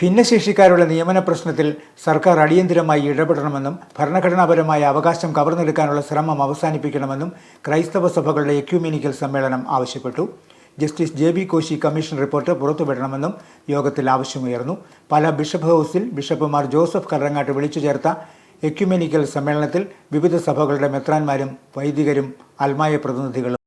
ഭിന്നശേഷിക്കാരുടെ നിയമന പ്രശ്നത്തിൽ സർക്കാർ അടിയന്തിരമായി ഇടപെടണമെന്നും ഭരണഘടനാപരമായ അവകാശം കവർന്നെടുക്കാനുള്ള ശ്രമം അവസാനിപ്പിക്കണമെന്നും ക്രൈസ്തവ സഭകളുടെ എക്യൂമിനിക്കൽ സമ്മേളനം ആവശ്യപ്പെട്ടു. Justice J B Koshy commission report പുറത്തുവിടണമെന്നും യോഗത്തിൽ ആവശ്യമുയർന്നു. പല ബിഷപ്പ് ഹൗസിൽ ബിഷപ്പുമാർ ജോസഫ് കല്ലറങ്ങാട്ട് വിളിച്ചു ചേർത്ത എക്യുമെനിക്കൽ സമ്മേളനത്തിൽ വിവിധ സഭകളുടെ മെത്രാന്മാരും വൈദികരും അൽമായ പ്രതിനിധികളും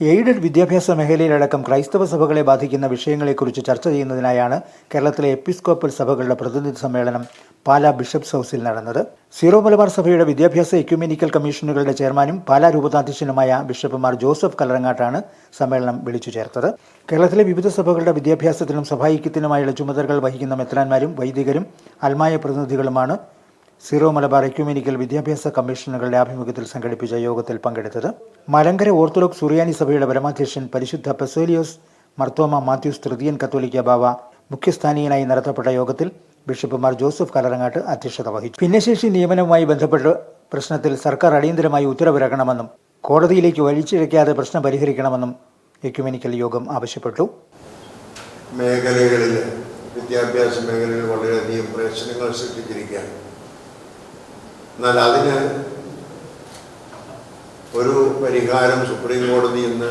എയ്ഡഡ് വിദ്യാഭ്യാസ മേഖലയിലടക്കം ക്രൈസ്തവ സഭകളെ ബാധിക്കുന്ന വിഷയങ്ങളെക്കുറിച്ച് ചർച്ച ചെയ്യുന്നതിനായാണ് കേരളത്തിലെ എപ്പിസ്കോപ്പൽ സഭകളുടെ പ്രതിനിധി സമ്മേളനം പാലാ ബിഷപ്സ് ഹൗസിൽ നടന്നത്. സീറോ മലബാർ സഭയുടെ വിദ്യാഭ്യാസ എക്യുമെനിക്കൽ കമ്മീഷനുകളുടെ ചെയർമാനും പാലാ രൂപതാധ്യക്ഷനുമായ ബിഷപ്പുമാർ ജോസഫ് കല്ലറങ്ങാട്ടാണ് സമ്മേളനം വിളിച്ചു ചേർത്തത്. കേരളത്തിലെ വിവിധ സഭകളുടെ വിദ്യാഭ്യാസത്തിനും സഭായിക്യത്തിനുമായുള്ള ചുമതലകൾ വഹിക്കുന്ന മെത്രാന്മാരും വൈദികരും അൽമായ പ്രതിനിധികളുമാണ് സീറോ മലബാർ എക്യുമെനിക്കൽ വിദ്യാഭ്യാസ കമ്മീഷനുകളുടെ ആഭിമുഖ്യത്തിൽ സംഘടിപ്പിച്ച യോഗത്തിൽ പങ്കെടുത്തത് മലങ്കര ഓർത്തഡോക്സ് സുറിയാനി സഭയുടെ പരമാധ്യക്ഷൻ പരിശുദ്ധ പെസോലിയോസ് മർത്തോമ മാത്യൂസ് തൃതീയൻ കത്തോലിക്ക ബാവ മുഖ്യസ്ഥാനീയനായി നടത്തപ്പെട്ട യോഗത്തിൽ ബിഷപ്പുമാർ ജോസഫ് കലറങ്ങാട്ട് അധ്യക്ഷത വഹിച്ചു. ഭിന്നശേഷി നിയമനവുമായി ബന്ധപ്പെട്ട പ്രശ്നത്തിൽ സർക്കാർ അടിയന്തരമായി ഉത്തരവിറക്കണമെന്നും കോടതിയിലേക്ക് വലിച്ചിഴക്കാതെ പ്രശ്നം പരിഹരിക്കണമെന്നും എക്യുമെനിക്കൽ യോഗം ആവശ്യപ്പെട്ടു. മേഖലകളിൽ വിദ്യാഭ്യാസ മേഖലയിൽ വളരെയധികം പ്രശ്നങ്ങൾ സൃഷ്ടിച്ചിരിക്കുകയാണ്. എന്നാൽ അതിന് ഒരു പരിഹാരം സുപ്രീം കോടതി ഇന്ന്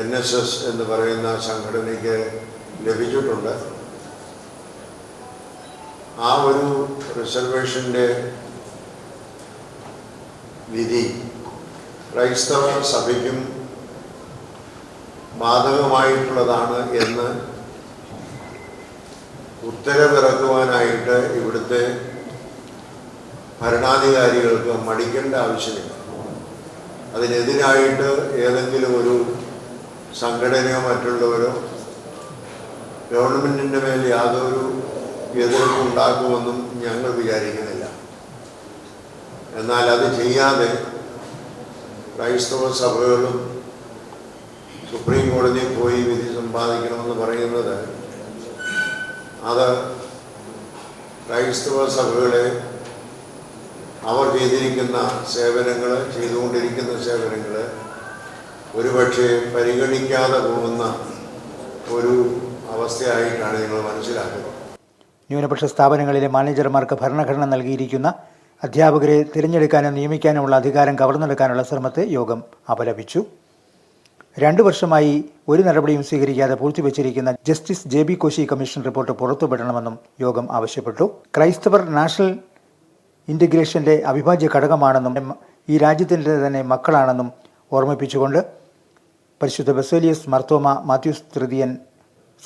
എൻ എസ് എസ് എന്ന് പറയുന്ന സംഘടനയ്ക്ക് ലഭിച്ചിട്ടുണ്ട്. ആ ഒരു റിസർവേഷന്റെ വിധി ക്രൈസ്തവ സഭയ്ക്കും ബാധകമായിട്ടുള്ളതാണ് എന്ന് ഉത്തരവിറക്കുവാനായിട്ട് ഇവിടുത്തെ ഭരണാധികാരികൾക്ക് മടിക്കേണ്ട ആവശ്യമില്ല. അതിനെതിരായിട്ട് ഏതെങ്കിലും ഒരു സംഘടനയോ മറ്റുള്ളവരോ ഗവൺമെന്റിന്റെ മേൽ യാതൊരു എതിർപ്പും ഉണ്ടാക്കുമെന്നും ഞങ്ങൾ വിചാരിക്കുന്നില്ല. എന്നാൽ അത് ചെയ്യാതെ ക്രൈസ്തവ സഭകളും സുപ്രീം കോടതിയിൽ പോയി വിധി സമ്പാദിക്കണമെന്ന് പറയുന്നത് അത് ക്രൈസ്തവ സഭകളെ അവർ ചെയ്തിരിക്കുന്ന സേവനങ്ങൾ ചെയ്തുകൊണ്ടിരിക്കുന്ന സേവനങ്ങൾ ഒരുപക്ഷെ പരിഗണിക്കാതെ പോകുന്ന ഒരു അവസ്ഥയായിട്ടാണ് നിങ്ങൾ മനസ്സിലാക്കുന്നത്. ന്യൂനപക്ഷ സ്ഥാപനങ്ങളിലെ മാനേജർമാർക്ക് ഭരണഘടന നൽകിയിരിക്കുന്ന അധ്യാപകരെ തിരഞ്ഞെടുക്കാനും നിയമിക്കാനുമുള്ള അധികാരം കവർന്നെടുക്കാനുള്ള ശ്രമത്തെ യോഗം അപലപിച്ചു. രണ്ടു വർഷമായി ഒരു നടപടിയും സ്വീകരിക്കാതെ പൂഴ്ത്തിവെച്ചിരിക്കുന്ന justice J B Koshy commission report പുറത്തുവിടണമെന്നും യോഗം ആവശ്യപ്പെട്ടു. ക്രൈസ്തവർ നാഷണൽ ഇന്റഗ്രേഷന്റെ അവിഭാജ്യ ഘടകമാണെന്നും ഈ രാജ്യത്തിന്റെ തന്നെ മക്കളാണെന്നും ഓർമ്മിപ്പിച്ചുകൊണ്ട് പരിശുദ്ധ ബസേലിയസ് മർത്തോമ മാത്യൂസ് തൃതീയൻ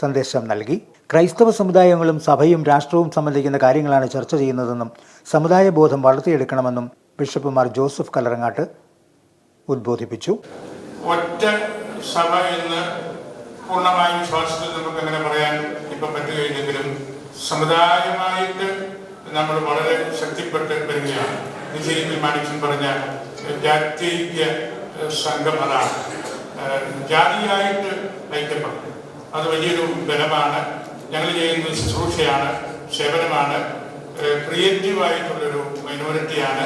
സന്ദേശം നൽകി. ക്രൈസ്തവ സമുദായങ്ങളും സഭയും രാഷ്ട്രവും സംബന്ധിക്കുന്ന കാര്യങ്ങളാണ് ചർച്ച ചെയ്യുന്നതെന്നും സമുദായ ബോധം വളർത്തിയെടുക്കണമെന്നും ബിഷപ്പുമാർ ജോസഫ് കലറങ്ങാട്ട് ഉദ്ബോധിപ്പിച്ചു. ഒറ്റ സഭ എന്ന് പൂർണമായും ശ്വാസത്തിൽ നമുക്ക് അങ്ങനെ പറയാൻ ഇപ്പം പറ്റുകയില്ലെങ്കിലും സമുദായമായിട്ട് നമ്മൾ വളരെ ശക്തിപ്പെട്ട് വരികയാണ്. ശരിക്കും മാണിക്ഷൻ പറഞ്ഞ ജാതീയ സംഘം അതാണ്. ജാതിയായിട്ട് നയിക്കപ്പെടും അത് വലിയൊരു ബലമാണ്. ഞങ്ങൾ ചെയ്യുന്നത് ശുശ്രൂഷയാണ് സേവനമാണ്. ക്രിയേറ്റീവായിട്ടുള്ളൊരു മൈനോറിറ്റിയാണ്.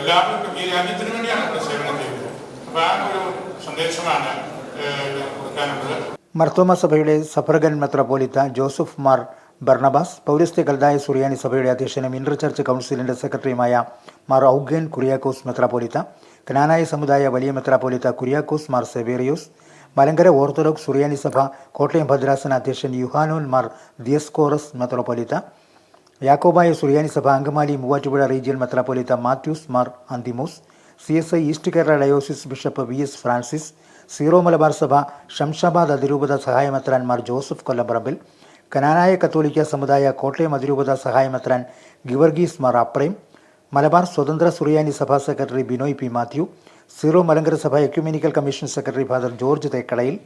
എല്ലാവർക്കും ഈ രാജ്യത്തിന് വേണ്ടിയാണ് നമ്മൾ സേവനം ചെയ്യുന്നത്. അപ്പോൾ ആ ഒരു സന്ദേശമാണ് കൊടുക്കാനുള്ളത്. മർത്തോമ സഭയുടെ സഫർഗൻ മെത്രാപ്പോലിത്ത ജോസഫ് മാർ ബർണബാസ് പൗരസ്ത്യ കൽദായ സുറിയാനി സഭയുടെ അധ്യക്ഷനും ഇന്റർ ചർച്ച് കൗൺസിലിന്റെ സെക്രട്ടറിയുമായ മാർ ഔഗേൻ കുറിയാക്കോസ് മെത്രാപോലിത്ത കനാനായ സമുദായ വലിയ മെത്രാപോലിത്ത കുര്യാക്കോസ് മാർ സെവേറിയോസ് മലങ്കര ഓർത്തഡോക്സ് സുറിയാനി സഭ കോട്ടയം ഭദ്രാസന അധ്യക്ഷൻ യുഹാനോൻ മാർ ദിയസ്കോറസ് മെത്രാപോലിത്ത യാക്കോബായ സുറിയാനി സഭ Angamaly Muvattupuzha region Metropolitha Mathews Mar Anthimos C S I east Kerala diocese bishop V S Francis Syro Malabar സഭ ഷംഷാബാദ് അതിരൂപത സഹായമെത്രാൻമാർ ജോസഫ് കൊല്ലംപറമ്പിൽ കനാനായ കത്തോലിക്ക സമുദായ കോട്ടയം അതിരൂപത സഹായമെത്രാൻ ഗിവർഗീസ് മാർ അപ്രയും മലബാർ സ്വതന്ത്ര സുറിയാനി സഭാ secretary Binoy P Mathew zero Malankara സഭ ecumenical commission secretary father George Thekkadayil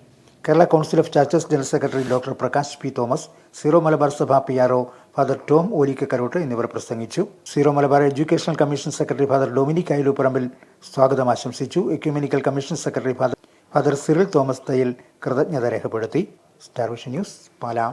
Kerala council of churches general secretary doctor Prakash P Thomas Syro Malabar സഭ P R O father Tom Olikkarottu എന്നിവർ പ്രസംഗിച്ചു. Syro Malabar educational commission secretary father Dominic Ayaloopparambil സ്വാഗതം ആശംസിച്ചു. Ecumenical commission secretary father father Cyril Thomas Thayyil കൃതജ്ഞത രേഖപ്പെടുത്തി. Star vision news Pala.